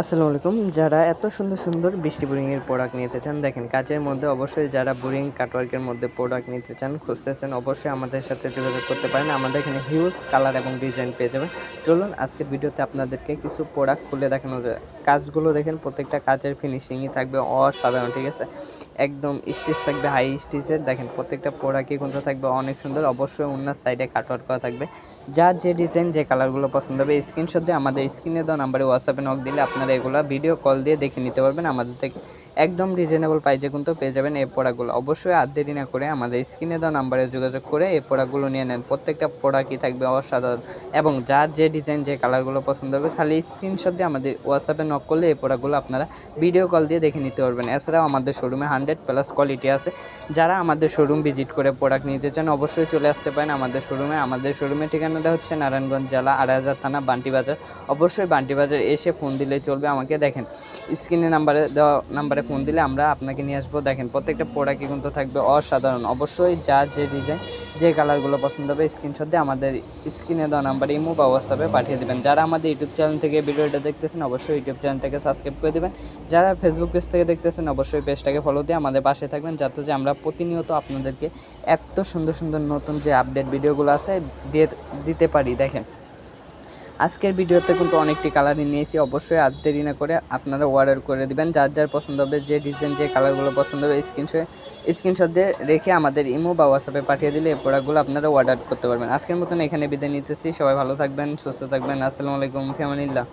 আসসালামু আলাইকুম। যারা এত সুন্দর সুন্দর বৃষ্টি বোরিংয়ের প্রোডাক্ট নিতে চান, দেখেন কাজের মধ্যে অবশ্যই যারা বোরিং কাটওয়ার্কের মধ্যে প্রোডাক্ট নিতে চান, খুঁজতেছেন, অবশ্যই আমাদের সাথে যোগাযোগ করতে পারেন। আমাদের এখানে হিউজ কালার এবং ডিজাইন পেয়ে যাবেন। চলুন আজকের ভিডিওতে আপনাদেরকে কিছু প্রোডাক্ট খুলে দেখানো যায়। কাজগুলো দেখেন, প্রত্যেকটা কাজের ফিনিশিংই থাকবে অসাধারণ, ঠিক আছে? একদম স্টিচ থাকবে হাই স্টিচের দেখেন, প্রত্যেকটা প্রোডাক্টই কিন্তু থাকবে অনেক সুন্দর। অবশ্যই অন্য সাইডে কাটওয়ার্ক করা থাকবে। যার যে ডিজাইন যে কালারগুলো পছন্দ হবে স্ক্রিনশট দিয়ে আমাদের স্ক্রিনে দেওয়া নাম্বারে হোয়াটসঅ্যাপে নক দিলে আপনারা এগুলো ভিডিও কল দিয়ে দেখে নিতে পারবেন আমাদের থেকে। একদম রিজনেবল প্রাইজে কিন্তু পেয়ে যাবেন এই প্রোডাক্টগুলো অবশ্যই আর দেরি না করে আমাদের স্ক্রিনে দেওয়া নাম্বারে যোগাযোগ করে এই প্রোডাক্টগুলো নিয়ে নেন। প্রত্যেকটা প্রোডাক্টই থাকবে অসাধারণ। এবং যার যে ডিজাইন যে কালারগুলো পছন্দ হবে, খালি স্ক্রিনশট দিয়ে আমাদের হোয়াটসঅ্যাপে নক করলে এই প্রোডাক্টগুলো আপনারা ভিডিও কল দিয়ে দেখে নিতে পারবেন। এছাড়াও আমাদের শোরুমে হান্ড্রেড প্লাস কোয়ালিটি আছে। যারা আমাদের শোরুম ভিজিট করে প্রোডাক্ট নিতে চান, অবশ্যই চলে আসতে পারেন আমাদের শোরুমে আমাদের শোরুমের ঠিকানাটা হচ্ছে নারায়ণগঞ্জ জেলা আড়াই হাজার থানা বান্টি বাজার অবশ্যই বান্টি বাজার এসে ফোন দিলেই চলবে। আমাকে দেখেন। স্ক্রিনে নাম্বারে দেওয়া নাম্বারে ফোন দিলে আমরা আপনাকে নিয়ে আসব। দেখেন, প্রত্যেকটা প্রোডাক্টই কিন্তু থাকবে অসাধারণ। অবশ্যই যা যে ডিজাইন যে কালারগুলো পছন্দ হবে স্ক্রিনশট দিয়ে আমাদের স্ক্রিনে দেওয়া নাম্বারে ইমো বা হোয়াটসঅ্যাপে পাঠিয়ে দেবেন। যারা আমাদের ইউটিউব চ্যানেল থেকে ভিডিওটা দেখতেছেন, অবশ্যই ইউটিউব চ্যানেলটাকে সাবস্ক্রাইব করে দেবেন। যারা ফেসবুক পেজ থেকে দেখতেছেন, অবশ্যই পেজটাকে ফলো দিয়ে আমাদের পাশে থাকবেন, যাতে যে আমরা প্রতিনিয়ত আপনাদেরকে এত সুন্দর সুন্দর নতুন যে আপডেট ভিডিওগুলো আছে, দিয়ে দিতে পারি। দেখেন আজকের ভিডিওতে কিন্তু অনেকটি কালারই নিয়েছি। অবশ্যই আর দেরি না করে আপনারা অর্ডার করে দিবেন। যার যার পছন্দ হবে, যে ডিজাইন যে কালারগুলো পছন্দ হবে স্ক্রিনশট স্ক্রিনশট দিয়ে রেখে আমাদের ইমো বা হোয়াটসঅ্যাপে পাঠিয়ে দিলে এই প্রোডাক্টগুলো আপনারা অর্ডার করতে পারবেন। আজকের মতন এখানে বিদায় নিতেছি। সবাই ভালো থাকবেন, সুস্থ থাকবেন। আসসালামু আলাইকুম ফ্যামিলিল্লাহ